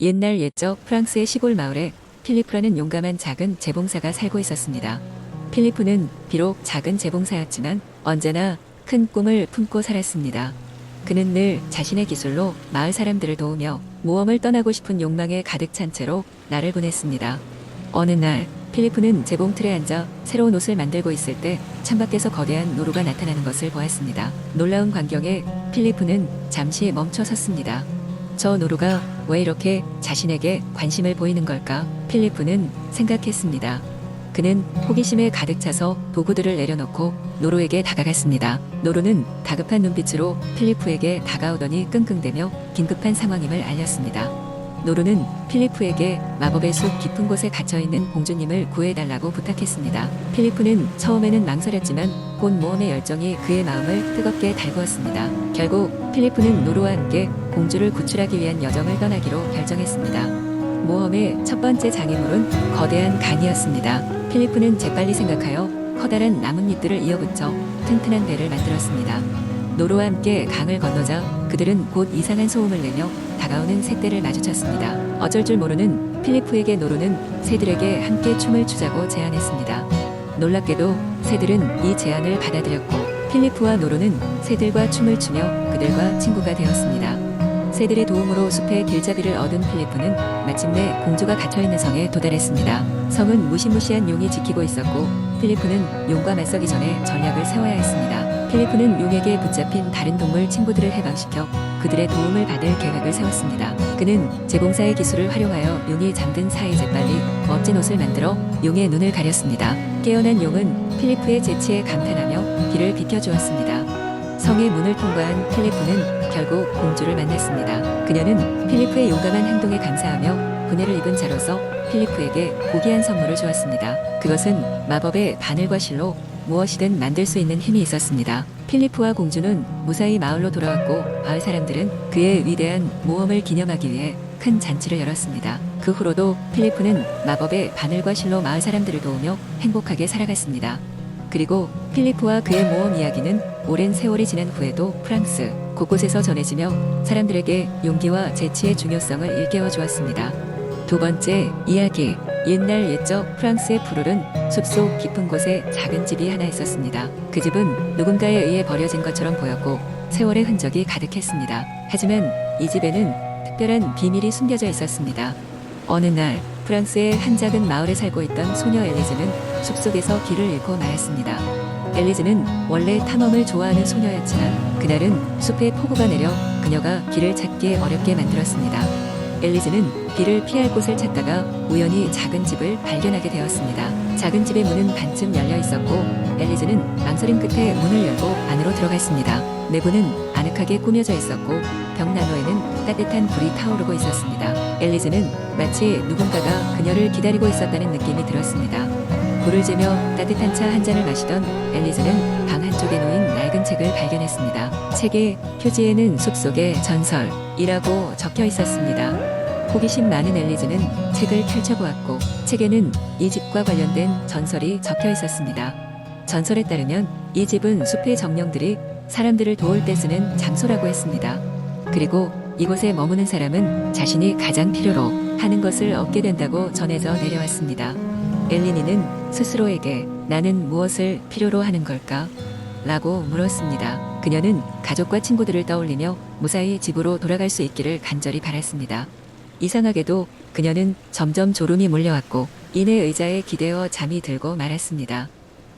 옛날 옛적 프랑스의 시골 마을에 필리프라는 용감한 작은 재봉사가 살고 있었습니다. 필리프는 비록 작은 재봉사였지만 언제나 큰 꿈을 품고 살았습니다. 그는 늘 자신의 기술로 마을 사람들을 도우며 모험을 떠나고 싶은 욕망에 가득 찬 채로 날을 보냈습니다. 어느 날 필리프는 재봉틀에 앉아 새로운 옷을 만들고 있을 때 창밖에서 거대한 노루가 나타나는 것을 보았습니다. 놀라운 광경에 필리프는 잠시 멈춰 섰습니다. 저 노루가 왜 이렇게 자신에게 관심을 보이는 걸까? 필리프는 생각했습니다. 그는 호기심에 가득 차서 도구들을 내려놓고 노루에게 다가갔습니다. 노루는 다급한 눈빛으로 필리프에게 다가오더니 끙끙대며 긴급한 상황임을 알렸습니다. 노루는 필리프에게 마법의 숲 깊은 곳에 갇혀있는 공주님을 구해달라고 부탁했습니다. 필리프는 처음에는 망설였지만 곧 모험의 열정이 그의 마음을 뜨겁게 달구었습니다. 결국 필리프는 노루와 함께 공주를 구출하기 위한 여정을 떠나기로 결정했습니다. 모험의 첫 번째 장애물은 거대한 강이었습니다. 필리프는 재빨리 생각하여 커다란 나뭇잎들을 이어붙여 튼튼한 배를 만들었습니다. 노루와 함께 강을 건너자 그들은 곧 이상한 소음을 내며 다가오는 새떼를 마주쳤습니다. 어쩔 줄 모르는 필리프에게 노루는 새들에게 함께 춤을 추자고 제안했습니다. 놀랍게도 새들은 이 제안을 받아들였고 필리프와 노루는 새들과 춤을 추며 그들과 친구가 되었습니다. 새들의 도움으로 숲의 길잡이를 얻은 필리프는 마침내 공주가 갇혀있는 성에 도달했습니다. 성은 무시무시한 용이 지키고 있었고 필리프는 용과 맞서기 전에 전략을 세워야 했습니다. 필리프는 용에게 붙잡힌 다른 동물 친구들을 해방시켜 그들의 도움을 받을 계획을 세웠습니다. 그는 재봉사의 기술을 활용하여 용이 잠든 사이 재빨리 멋진 옷을 만들어 용의 눈을 가렸습니다. 깨어난 용은 필리프의 재치에 감탄하며 길을 비켜주었습니다. 성의 문을 통과한 필리프는 결국 공주를 만났습니다. 그녀는 필리프의 용감한 행동에 감사하며 분해를 입은 자로서 필리프에게 고귀한 선물을 주었습니다. 그것은 마법의 바늘과 실로 무엇이든 만들 수 있는 힘이 있었습니다. 필리프와 공주는 무사히 마을로 돌아왔고 마을 사람들은 그의 위대한 모험을 기념하기 위해 큰 잔치를 열었습니다. 그 후로도 필리프는 마법의 바늘과 실로 마을 사람들을 도우며 행복하게 살아갔습니다. 그리고 필리프와 그의 모험 이야기는 오랜 세월이 지난 후에도 프랑스 곳곳에서 전해지며 사람들에게 용기와 재치의 중요성을 일깨워 주었습니다. 두 번째 이야기 옛날 옛적 프랑스의 푸르른 숲속 깊은 곳에 작은 집이 하나 있었습니다. 그 집은 누군가에 의해 버려진 것처럼 보였고 세월의 흔적이 가득했습니다. 하지만 이 집에는 특별한 비밀이 숨겨져 있었습니다. 어느 날 프랑스의 한 작은 마을에 살고 있던 소녀 엘리즈는 숲속에서 길을 잃고 말았습니다. 엘리즈는 원래 탐험을 좋아하는 소녀였지만 그날은 숲에 폭우가 내려 그녀가 길을 찾기 어렵게 만들었습니다. 엘리즈는 비를 피할 곳을 찾다가 우연히 작은 집을 발견하게 되었습니다. 작은 집의 문은 반쯤 열려 있었고 엘리즈는 망설임 끝에 문을 열고 안으로 들어갔습니다. 내부는 아늑하게 꾸며져 있었고 벽난로에는 따뜻한 불이 타오르고 있었습니다. 엘리즈는 마치 누군가가 그녀를 기다리고 있었다는 느낌이 들었습니다. 불을 쬐며 따뜻한 차 한 잔을 마시던 엘리즈는 방 한쪽에 놓인 낡은 책을 발견했습니다. 책의 표지에는 숲속의 전설이라고 적혀 있었습니다. 호기심 많은 엘리즈는 책을 펼쳐보았고 책에는 이 집과 관련된 전설이 적혀 있었습니다. 전설에 따르면 이 집은 숲의 정령들이 사람들을 도울 때 쓰는 장소라고 했습니다. 그리고 이곳에 머무는 사람은 자신이 가장 필요로 하는 것을 얻게 된다고 전해져 내려왔습니다. 엘리니는 스스로에게 나는 무엇을 필요로 하는 걸까? 라고 물었습니다. 그녀는 가족과 친구들을 떠올리며 무사히 집으로 돌아갈 수 있기를 간절히 바랐습니다. 이상하게도 그녀는 점점 졸음이 몰려왔고 이내 의자에 기대어 잠이 들고 말았습니다.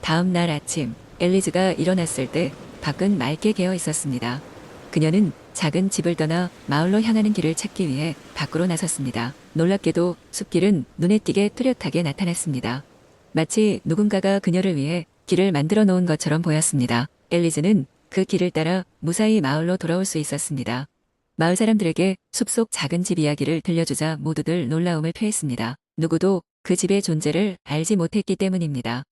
다음 날 아침 엘리즈가 일어났을 때 밖은 맑게 개어 있었습니다. 그녀는 작은 집을 떠나 마을로 향하는 길을 찾기 위해 밖으로 나섰습니다. 놀랍게도 숲길은 눈에 띄게 뚜렷하게 나타났습니다. 마치 누군가가 그녀를 위해 길을 만들어 놓은 것처럼 보였습니다. 엘리즈는 그 길을 따라 무사히 마을로 돌아올 수 있었습니다. 마을 사람들에게 숲속 작은 집 이야기를 들려주자 모두들 놀라움을 표했습니다. 누구도 그 집의 존재를 알지 못했기 때문입니다.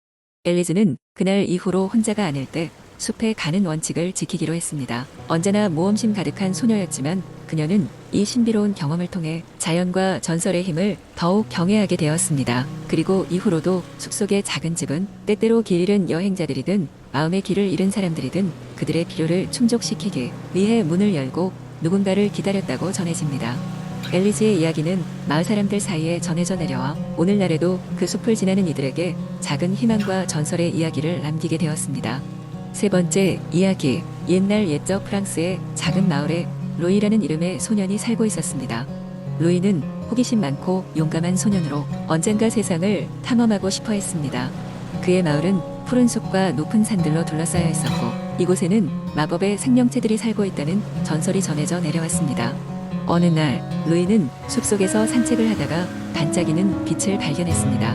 엘리즈는 그날 이후로 혼자가 아닐 때 숲에 가는 원칙을 지키기로 했습니다. 언제나 모험심 가득한 소녀였지만 그녀는 이 신비로운 경험을 통해 자연과 전설의 힘을 더욱 경외하게 되었습니다. 그리고 이후로도 숲속의 작은 집은 때때로 길 잃은 여행자들이든 마음의 길을 잃은 사람들이든 그들의 필요를 충족시키기 위해 문을 열고 누군가를 기다렸다고 전해집니다. 엘리지의 이야기는 마을 사람들 사이에 전해져 내려와 오늘날에도 그 숲을 지나는 이들에게 작은 희망과 전설의 이야기를 남기게 되었습니다. 세 번째 이야기. 옛날 옛적 프랑스의 작은 마을에 로이라는 이름의 소년이 살고 있었습니다. 로이는 호기심 많고 용감한 소년으로 언젠가 세상을 탐험하고 싶어 했습니다. 그의 마을은 푸른 숲과 높은 산들로 둘러싸여 있었고 이곳에는 마법의 생명체들이 살고 있다는 전설이 전해져 내려왔습니다. 어느 날 루이는 숲속에서 산책을 하다가 반짝이는 빛을 발견했습니다.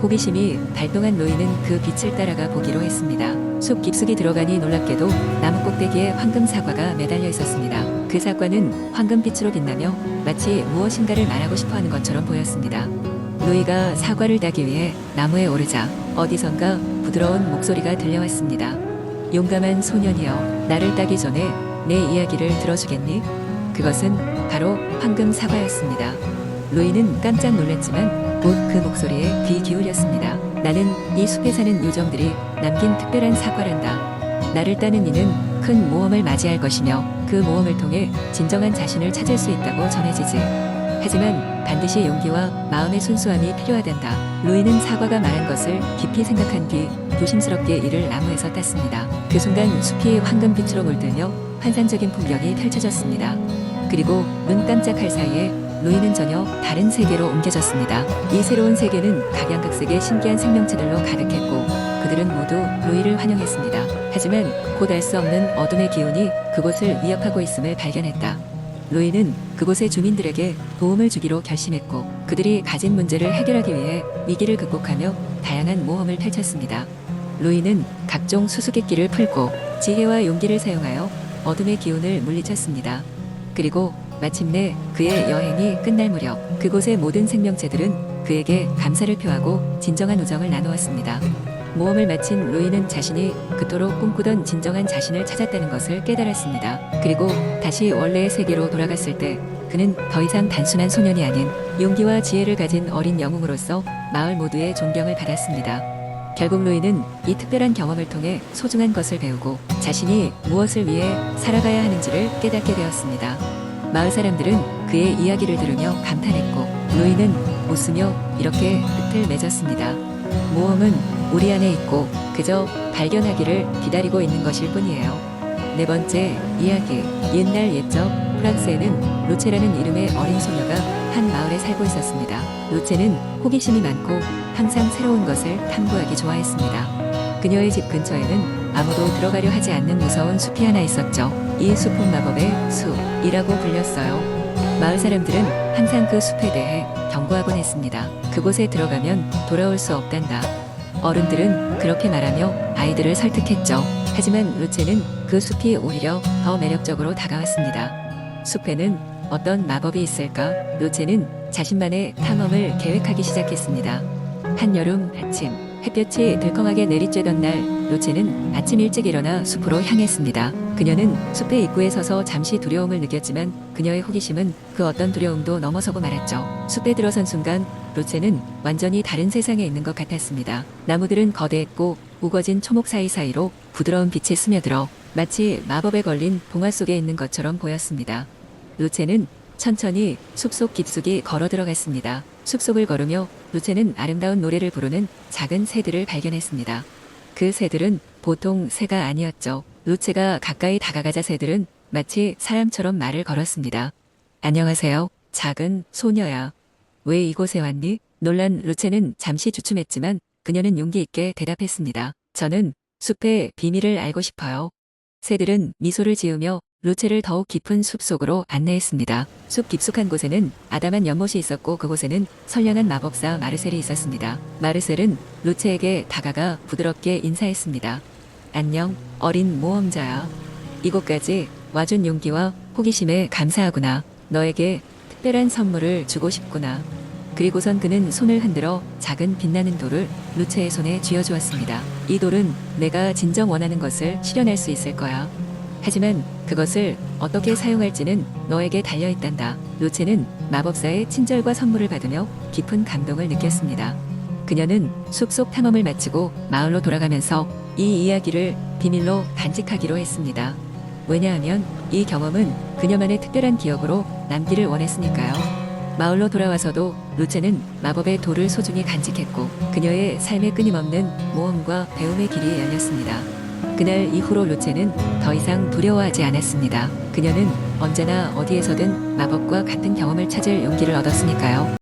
호기심이 발동한 로이는 그 빛을 따라가 보기로 했습니다. 숲 깊숙이 들어가니 놀랍게도 나무 꼭대기에 황금 사과가 매달려 있었습니다. 그 사과는 황금빛으로 빛나며 마치 무엇인가를 말하고 싶어 하는 것처럼 보였습니다. 로이가 사과를 따기 위해 나무에 오르자 어디선가 부드러운 목소리가 들려왔습니다. 용감한 소년이여, 나를 따기 전에 내 이야기를 들어주겠니? 그것은 바로 황금 사과였습니다. 로이는 깜짝 놀랐지만 곧 그 목소리에 귀 기울였습니다. 나는 이 숲에 사는 요정들이 남긴 특별한 사과란다. 나를 따는 이는 큰 모험을 맞이할 것이며 그 모험을 통해 진정한 자신을 찾을 수 있다고 전해지지. 하지만 반드시 용기와 마음의 순수함이 필요하단다. 로이는 사과가 말한 것을 깊이 생각한 뒤 조심스럽게 이를 나무에서 땄습니다. 그 순간 숲이 황금빛으로 물들며 환상적인 풍경이 펼쳐졌습니다. 그리고 눈 깜짝할 사이에 로이는 전혀 다른 세계로 옮겨졌습니다. 이 새로운 세계는 각양각색의 신기한 생명체들로 가득했고 그들은 모두 로이를 환영했습니다. 하지만 곧 알 수 없는 어둠의 기운이 그곳을 위협하고 있음을 발견했다. 로이는 그곳의 주민들에게 도움을 주기로 결심했고 그들이 가진 문제를 해결하기 위해 위기를 극복하며 다양한 모험을 펼쳤습니다. 로이는 각종 수수께끼를 풀고 지혜와 용기를 사용하여 어둠의 기운을 물리쳤습니다. 그리고 마침내 그의 여행이 끝날 무렵 그곳의 모든 생명체들은 그에게 감사를 표하고 진정한 우정을 나누었습니다. 모험을 마친 로이는 자신이 그토록 꿈꾸던 진정한 자신을 찾았다는 것을 깨달았습니다. 그리고 다시 원래의 세계로 돌아갔을 때 그는 더 이상 단순한 소년이 아닌 용기와 지혜를 가진 어린 영웅으로서 마을 모두의 존경을 받았습니다. 결국 로이는 이 특별한 경험을 통해 소중한 것을 배우고 자신이 무엇을 위해 살아가야 하는지를 깨닫게 되었습니다. 마을 사람들은 그의 이야기를 들으며 감탄했고 로이는 웃으며 이렇게 끝을 맺었습니다. 모험은 우리 안에 있고 그저 발견하기를 기다리고 있는 것일 뿐이에요. 네 번째 이야기 옛날 옛적 프랑스에는 루체라는 이름의 어린 소녀가 한 마을에 살고 있었습니다. 루체는 호기심이 많고 항상 새로운 것을 탐구하기 좋아했습니다. 그녀의 집 근처에는 아무도 들어가려 하지 않는 무서운 숲이 하나 있었죠. 이 숲은 마법의 숲이라고 불렸어요. 마을 사람들은 항상 그 숲에 대해 경고하곤 했습니다. 그곳에 들어가면 돌아올 수 없단다. 어른들은 그렇게 말하며 아이들을 설득했죠. 하지만 루체는 그 숲이 오히려 더 매력적으로 다가왔습니다. 숲에는 어떤 마법이 있을까? 루체는 자신만의 탐험을 계획하기 시작했습니다. 한여름 아침 햇볕이 들컹하게 내리쬐던 날 루체는 아침 일찍 일어나 숲으로 향했습니다. 그녀는 숲의 입구에 서서 잠시 두려움을 느꼈지만 그녀의 호기심은 그 어떤 두려움도 넘어서고 말았죠. 숲에 들어선 순간 루체는 완전히 다른 세상에 있는 것 같았습니다. 나무들은 거대했고 우거진 초목 사이사이로 부드러운 빛이 스며들어 마치 마법에 걸린 동화 속에 있는 것처럼 보였습니다. 루체는 천천히 숲속 깊숙이 걸어 들어갔습니다. 숲속을 걸으며 루체는 아름다운 노래를 부르는 작은 새들을 발견했습니다. 그 새들은 보통 새가 아니었죠. 루체가 가까이 다가가자 새들은 마치 사람처럼 말을 걸었습니다. 안녕하세요. 작은 소녀야. 왜 이곳에 왔니? 놀란 루체는 잠시 주춤했지만 그녀는 용기 있게 대답했습니다. 저는 숲의 비밀을 알고 싶어요. 새들은 미소를 지으며 루체를 더욱 깊은 숲 속으로 안내했습니다. 숲 깊숙한 곳에는 아담한 연못이 있었고 그곳에는 선량한 마법사 마르셀이 있었습니다. 마르셀은 루체에게 다가가 부드럽게 인사했습니다. 안녕, 어린 모험자야. 이곳까지 와준 용기와 호기심에 감사하구나. 너에게 특별한 선물을 주고 싶구나. 그리고선 그는 손을 흔들어 작은 빛나는 돌을 루체의 손에 쥐어주었습니다. 이 돌은 내가 진정 원하는 것을 실현할 수 있을 거야. 하지만 그것을 어떻게 사용할지는 너에게 달려있단다. 루체는 마법사의 친절과 선물을 받으며 깊은 감동을 느꼈습니다. 그녀는 숲속 탐험을 마치고 마을로 돌아가면서 이 이야기를 비밀로 간직하기로 했습니다. 왜냐하면 이 경험은 그녀만의 특별한 기억으로 남기를 원했으니까요. 마을로 돌아와서도 루체는 마법의 돌을 소중히 간직했고 그녀의 삶에 끊임없는 모험과 배움의 길이 열렸습니다. 그날 이후로 루체는 더 이상 두려워하지 않았습니다. 그녀는 언제나 어디에서든 마법과 같은 경험을 찾을 용기를 얻었으니까요.